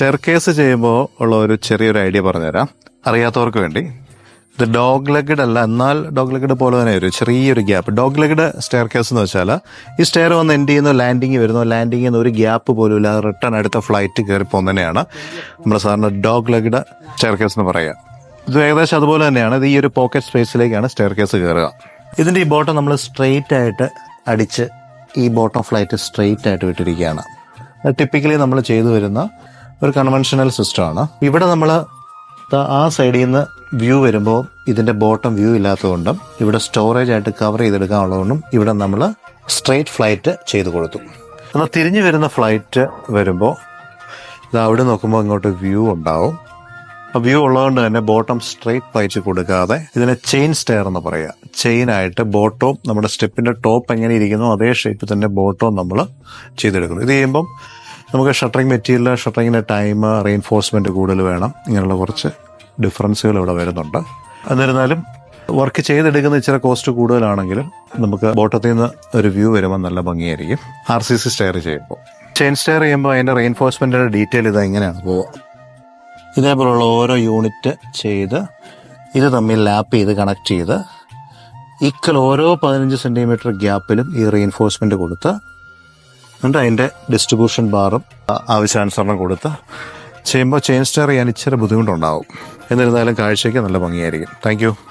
Stair case ചെയ്യുമ്പോൾ ഉള്ള ഒരു ചെറിയൊരു ഐഡിയ പറഞ്ഞുതരാം. അറിയാത്തവർക്ക് വേണ്ടി. ഇത് ഡോഗ് ലെഗഡ് അല്ല എന്നാൽ ഡോഗ് ലെഗഡ് പോലെ തന്നെ ഒരു ചെറിയൊരു gap. Dog legged staircase എന്ന് വെച്ചാൽ ഈ സ്റ്റെയർ വന്ന് എൻഡ് ചെയ്യുന്നു? ലാൻഡിങ് വരുന്നു. ലാൻഡിങ് ചെയ്യുന്ന ഒരു ഗ്യാപ്പ് പോലും ഇല്ല റിട്ടേൺ അടുത്ത ഫ്ലൈറ്റ് കയറി പോകുന്നതന്നെയാണ് നമ്മൾ സാറിന് ഡോഗ് ലെഗഡ് സ്റ്റെയർ കേസ് എന്ന് പറയുക. ഇത് ഏകദേശം അതുപോലെ തന്നെയാണ്. ഇത് ഈ ഒരു പോക്കറ്റ് സ്പേസിലേക്കാണ് സ്റ്റെയർ കേസ് കയറുക. ഇതിന്റെ ഈ ബോട്ടം നമ്മൾ സ്ട്രെയിറ്റ് ആയിട്ട് അടിച്ച് ഈ ബോട്ടം ഫ്ലൈറ്റ് സ്ട്രെയിറ്റ് ആയിട്ട് വിട്ടിരിക്കുകയാണ്. ടിപ്പിക്കലി നമ്മൾ ചെയ്തു വരുന്ന ഒരു കൺവെൻഷനൽ സിസ്റ്റമാണ് ഇവിടെ നമ്മൾ ആ സൈഡിൽ നിന്ന് വ്യൂ വരുമ്പോൾ ഇതിന്റെ ബോട്ടം വ്യൂ ഇല്ലാത്തതുകൊണ്ടും ഇവിടെ സ്റ്റോറേജ് ആയിട്ട് കവർ ചെയ്തെടുക്കാനുള്ളതുകൊണ്ടും ഇവിടെ നമ്മൾ സ്ട്രെയിറ്റ് ഫ്ലൈറ്റ് ചെയ്ത് കൊടുത്തു. എന്നാൽ തിരിഞ്ഞു വരുന്ന ഫ്ലൈറ്റ് വരുമ്പോൾ ഇത് അവിടെ നോക്കുമ്പോൾ ഇങ്ങോട്ട് വ്യൂ ഉണ്ടാവും. ആ വ്യൂ ഉള്ളതുകൊണ്ട് തന്നെ ബോട്ടം സ്ട്രെയിറ്റ് പയച്ച് കൊടുക്കാതെ ഇതിനെ ചെയിൻ സ്റ്റെയർ എന്ന് പറയുക ചെയിൻ ആയിട്ട് ബോട്ടവും നമ്മുടെ സ്റ്റെപ്പിന്റെ ടോപ്പ് എങ്ങനെ ഇരിക്കുന്നു അതേ ഷേപ്പിൽ തന്നെ ബോട്ടവും നമ്മൾ ചെയ്തെടുക്കുന്നു. ഇത് ചെയ്യുമ്പം നമുക്ക് ഷട്ടറിങ് മെറ്റീരിയൽ ഷട്ടറിങ്ങിന്റെ ടൈം റെയിൻഫോഴ്സ്മെന്റ് കൂടുതൽ വേണം. ഇങ്ങനെയുള്ള കുറച്ച് ഡിഫറൻസുകൾ ഇവിടെ വരുന്നുണ്ട്. എന്നിരുന്നാലും വർക്ക് ചെയ്തെടുക്കുന്ന ഇച്ചിരി കോസ്റ്റ് കൂടുതലാണെങ്കിലും നമുക്ക് ബോട്ടത്തിൽ നിന്ന് ഒരു വ്യൂ വരുമ്പോൾ നല്ല ഭംഗിയായിരിക്കും. ആർ സി സി സ്റ്റെയർ ചെയ്യുമ്പോൾ. ചെയിൻ സ്റ്റെയർ ചെയ്യുമ്പോൾ അതിന്റെ റെയിൻഫോഴ്സ്മെന്റിന്റെ ഡീറ്റെയിൽ ഇത് എങ്ങനെയാണ് പോവുക. ഇതേപോലുള്ള ഓരോ യൂണിറ്റ് ചെയ്ത് ഇത് തമ്മിൽ ലാപ്പ് ചെയ്ത് കണക്ട് ചെയ്ത് ഇക്കൽ ഓരോ പതിനഞ്ച് സെന്റിമീറ്റർ ഗ്യാപ്പിലും ഈ റീൻഫോഴ്സ്മെന്റ് കൊടുത്ത് എന്നിട്ട് അതിന്റെ ഡിസ്ട്രിബ്യൂഷൻ ബാറും ആവശ്യാനുസരണം കൊടുത്ത് ചെയ്യുമ്പോൾ ചെയിൻ സ്റ്റെയർ ചെയ്യാൻ ഇച്ചിരി ബുദ്ധിമുട്ടുണ്ടാവും. എന്നിരുന്നാലും കാഴ്ചയ്ക്ക് നല്ല ഭംഗിയായിരിക്കും. താങ്ക്